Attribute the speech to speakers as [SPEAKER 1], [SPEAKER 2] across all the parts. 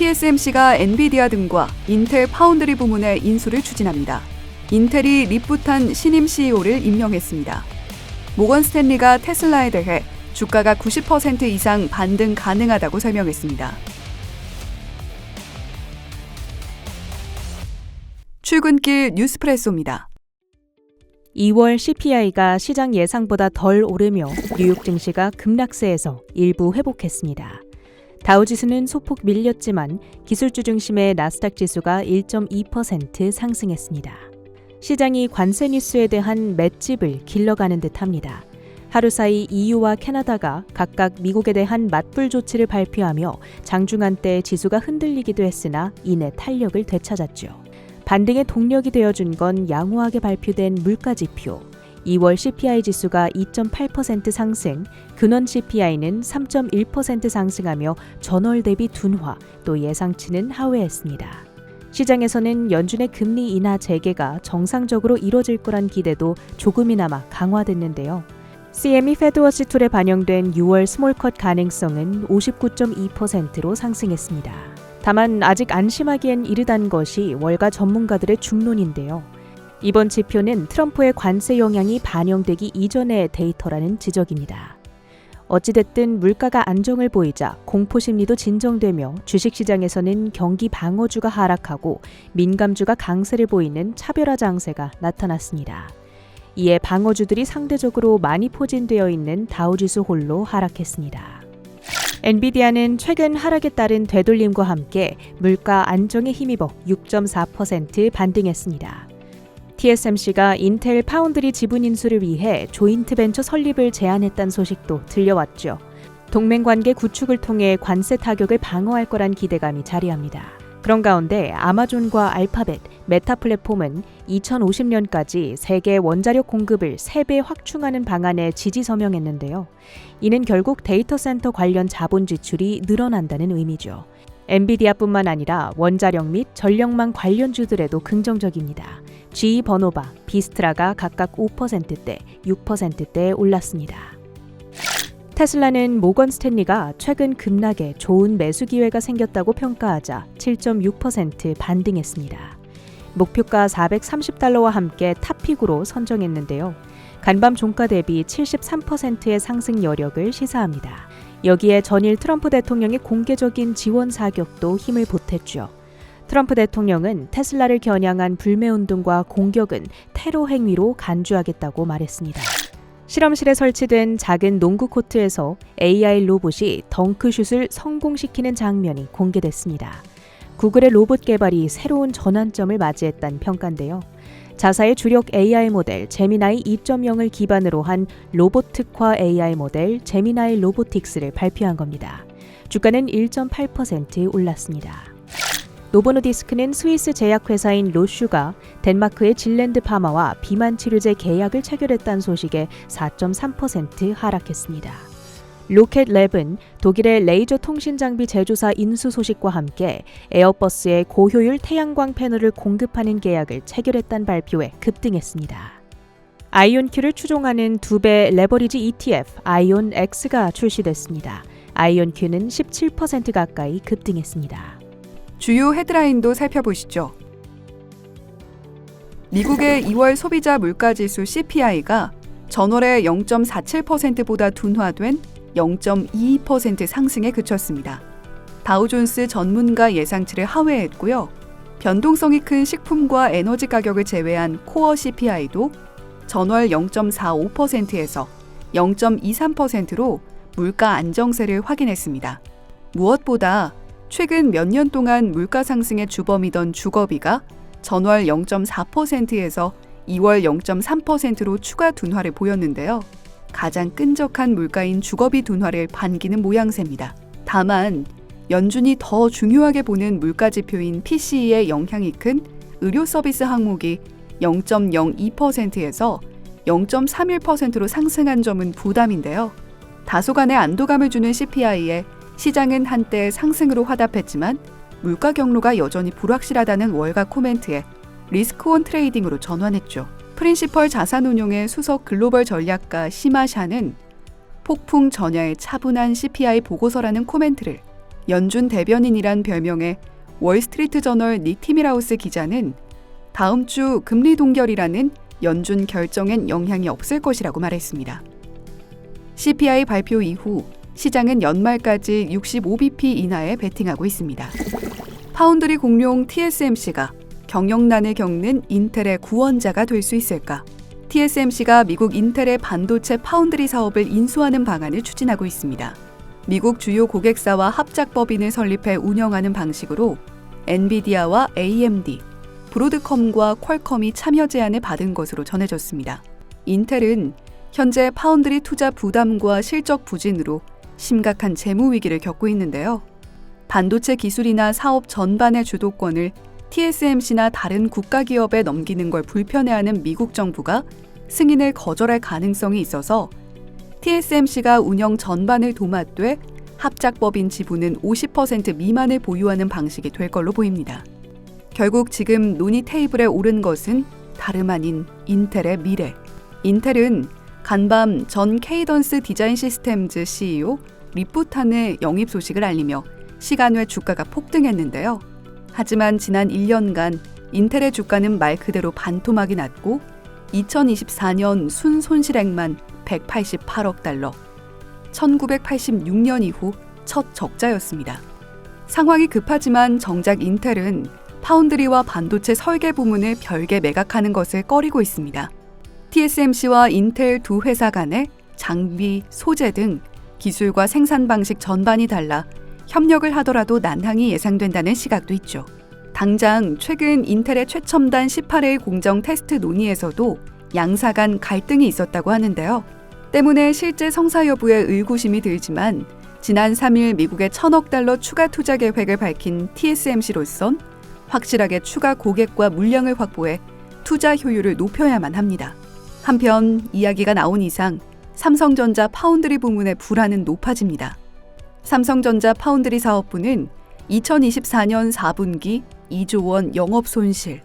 [SPEAKER 1] TSMC가 엔비디아 등과 인텔 파운드리 부문의 인수를 추진합니다. 인텔이 리프탄 신임 CEO를 임명했습니다. 모건 스탠리가 테슬라에 대해 주가가 90% 이상 반등 가능하다고 설명했습니다. 출근길 뉴스프레소입니다.
[SPEAKER 2] 2월 CPI가 시장 예상보다 덜 오르며 뉴욕 증시가 급락세에서 일부 회복했습니다. 다우지수는 소폭 밀렸지만 기술주 중심의 나스닥 지수가 1.2% 상승했습니다. 시장이 관세 뉴스에 대한 맷집을 길러가는 듯합니다. 하루 사이 EU와 캐나다가 각각 미국에 대한 맞불 조치를 발표하며 장중한 때 지수가 흔들리기도 했으나 이내 탄력을 되찾았죠. 반등의 동력이 되어준 건 양호하게 발표된 물가 지표. 2월 CPI 지수가 2.8% 상승, 근원 CPI는 3.1% 상승하며 전월 대비 둔화, 또 예상치는 하회했습니다. 시장에서는 연준의 금리 인하 재개가 정상적으로 이뤄질 거란 기대도 조금이나마 강화됐는데요. CME 페드워치 툴에 반영된 6월 스몰컷 가능성은 59.2%로 상승했습니다. 다만 아직 안심하기엔 이르다는 것이 월가 전문가들의 중론인데요. 이번 지표는 트럼프의 관세 영향이 반영되기 이전의 데이터라는 지적입니다. 어찌됐든 물가가 안정을 보이자 공포 심리도 진정되며 주식시장에서는 경기 방어주가 하락하고 민감주가 강세를 보이는 차별화 장세가 나타났습니다. 이에 방어주들이 상대적으로 많이 포진되어 있는 다우지수 홀로 하락했습니다. 엔비디아는 최근 하락에 따른 되돌림과 함께 물가 안정에 힘입어 6.4% 반등했습니다. TSMC가 인텔 파운드리 지분 인수를 위해 조인트 벤처 설립을 제안했다는 소식도 들려왔죠. 동맹 관계 구축을 통해 관세 타격을 방어할 거란 기대감이 자리합니다. 그런 가운데 아마존과 알파벳, 메타 플랫폼은 2050년까지 세계 원자력 공급을 3배 확충하는 방안에 지지 서명했는데요. 이는 결국 데이터 센터 관련 자본 지출이 늘어난다는 의미죠. 엔비디아뿐만 아니라 원자력 및 전력망 관련주들에도 긍정적입니다. G 버노바, 비스트라가 각각 5%대, 6%대에 올랐습니다. 테슬라는 모건 스탠리가 최근 급락에 좋은 매수 기회가 생겼다고 평가하자 7.6% 반등했습니다. 목표가 430달러와 함께 탑픽으로 선정했는데요. 간밤 종가 대비 73%의 상승 여력을 시사합니다. 여기에 전일 트럼프 대통령의 공개적인 지원 사격도 힘을 보탰죠. 트럼프 대통령은 테슬라를 겨냥한 불매운동과 공격은 테러 행위로 간주하겠다고 말했습니다. 실험실에 설치된 작은 농구 코트에서 AI 로봇이 덩크슛을 성공시키는 장면이 공개됐습니다. 구글의 로봇 개발이 새로운 전환점을 맞이했다는 평가인데요. 자사의 주력 AI 모델 제미나이 2.0을 기반으로 한 로봇 특화 AI 모델 제미나이 로보틱스를 발표한 겁니다. 주가는 1.8% 올랐습니다. 노보노디스크는 스위스 제약회사인 로슈가 덴마크의 질랜드 파마와 비만 치료제 계약을 체결했다는 소식에 4.3% 하락했습니다. 로켓랩은 독일의 레이저 통신 장비 제조사 인수 소식과 함께 에어버스의 고효율 태양광 패널을 공급하는 계약을 체결했다는 발표에 급등했습니다. 아이온큐를 추종하는 두 배 레버리지 ETF 아이온 X가 출시됐습니다. 아이온큐는 17% 가까이 급등했습니다.
[SPEAKER 1] 주요 헤드라인도 살펴보시죠. 미국의 2월 소비자 물가지수 CPI가 전월의 0.47%보다 둔화된 0.22% 상승에 그쳤습니다. 다우존스 전문가 예상치를 하회했고요. 변동성이 큰 식품과 에너지 가격을 제외한 코어 CPI도 전월 0.45%에서 0.23%로 물가 안정세를 확인했습니다. 무엇보다 최근 몇 년 동안 물가 상승의 주범이던 주거비가 전월 0.4%에서 2월 0.3%로 추가 둔화를 보였는데요. 가장 끈적한 물가인 주거비 둔화를 반기는 모양새입니다. 다만 연준이 더 중요하게 보는 물가 지표인 PCE의 영향이 큰 의료 서비스 항목이 0.02%에서 0.31%로 상승한 점은 부담인데요. 다소간의 안도감을 주는 CPI에 시장은 한때 상승으로 화답했지만 물가 경로가 여전히 불확실하다는 월가 코멘트에 리스크 온 트레이딩으로 전환했죠. 프린시펄 자산운용의 수석 글로벌 전략가 시마샤는 폭풍 전야의 차분한 CPI 보고서라는 코멘트를 연준 대변인이란 별명의 월스트리트 저널 닉 티미라우스 기자는 다음 주 금리 동결이라는 연준 결정엔 영향이 없을 것이라고 말했습니다. CPI 발표 이후 시장은 연말까지 65bp 이하에 베팅하고 있습니다. 파운드리 공룡 TSMC가 경영난을 겪는 인텔의 구원자가 될 수 있을까? TSMC가 미국 인텔의 반도체 파운드리 사업을 인수하는 방안을 추진하고 있습니다. 미국 주요 고객사와 합작법인을 설립해 운영하는 방식으로 엔비디아와 AMD, 브로드컴과 퀄컴이 참여 제안을 받은 것으로 전해졌습니다. 인텔은 현재 파운드리 투자 부담과 실적 부진으로 심각한 재무 위기를 겪고 있는데요. 반도체 기술이나 사업 전반의 주도권을 TSMC나 다른 국가 기업에 넘기는 걸 불편해하는 미국 정부가 승인을 거절할 가능성이 있어서 TSMC가 운영 전반을 도맡되 합작법인 지분은 50% 미만을 보유하는 방식이 될 걸로 보입니다. 결국 지금 논의 테이블에 오른 것은 다름 아닌 인텔의 미래. 인텔은 간밤 전 케이던스 디자인 시스템즈 CEO 리프탄의 영입 소식을 알리며 시간 외 주가가 폭등했는데요. 하지만 지난 1년간 인텔의 주가는 말 그대로 반토막이 났고 2024년 순 손실액만 188억 달러, 1986년 이후 첫 적자였습니다. 상황이 급하지만 정작 인텔은 파운드리와 반도체 설계 부문을 별개 매각하는 것을 꺼리고 있습니다. TSMC와 인텔 두 회사 간의 장비, 소재 등 기술과 생산 방식 전반이 달라 협력을 하더라도 난항이 예상된다는 시각도 있죠. 당장 최근 인텔의 최첨단 18A 공정 테스트 논의에서도 양사 간 갈등이 있었다고 하는데요. 때문에 실제 성사 여부에 의구심이 들지만 지난 3일 미국의 천억 달러 추가 투자 계획을 밝힌 TSMC로선 확실하게 추가 고객과 물량을 확보해 투자 효율을 높여야만 합니다. 한편 이야기가 나온 이상 삼성전자 파운드리 부문의 불안은 높아집니다. 삼성전자 파운드리 사업부는 2024년 4분기 2조 원 영업 손실,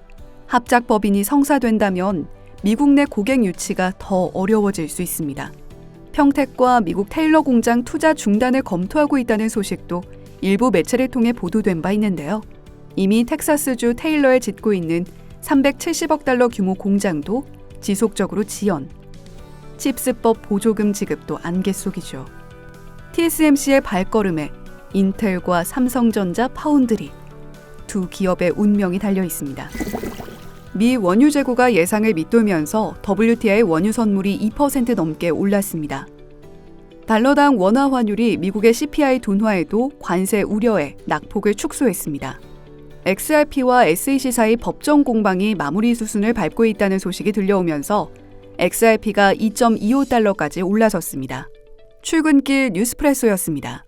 [SPEAKER 1] 합작 법인이 성사된다면 미국 내 고객 유치가 더 어려워질 수 있습니다. 평택과 미국 테일러 공장 투자 중단을 검토하고 있다는 소식도 일부 매체를 통해 보도된 바 있는데요. 이미 텍사스주 테일러에 짓고 있는 370억 달러 규모 공장도 지속적으로 지연, 칩스법 보조금 지급도 안개 속이죠. TSMC의 발걸음에 인텔과 삼성전자 파운드리 두 기업의 운명이 달려 있습니다. 미 원유 재고가 예상을 밑돌면서 WTI 원유 선물이 2% 넘게 올랐습니다. 달러당 원화 환율이 미국의 CPI 둔화에도 관세 우려에 낙폭을 축소했습니다. XRP와 SEC 사이 법정 공방이 마무리 수순을 밟고 있다는 소식이 들려오면서 XRP가 2.25달러까지 올라섰습니다. 출근길 뉴스프레소였습니다.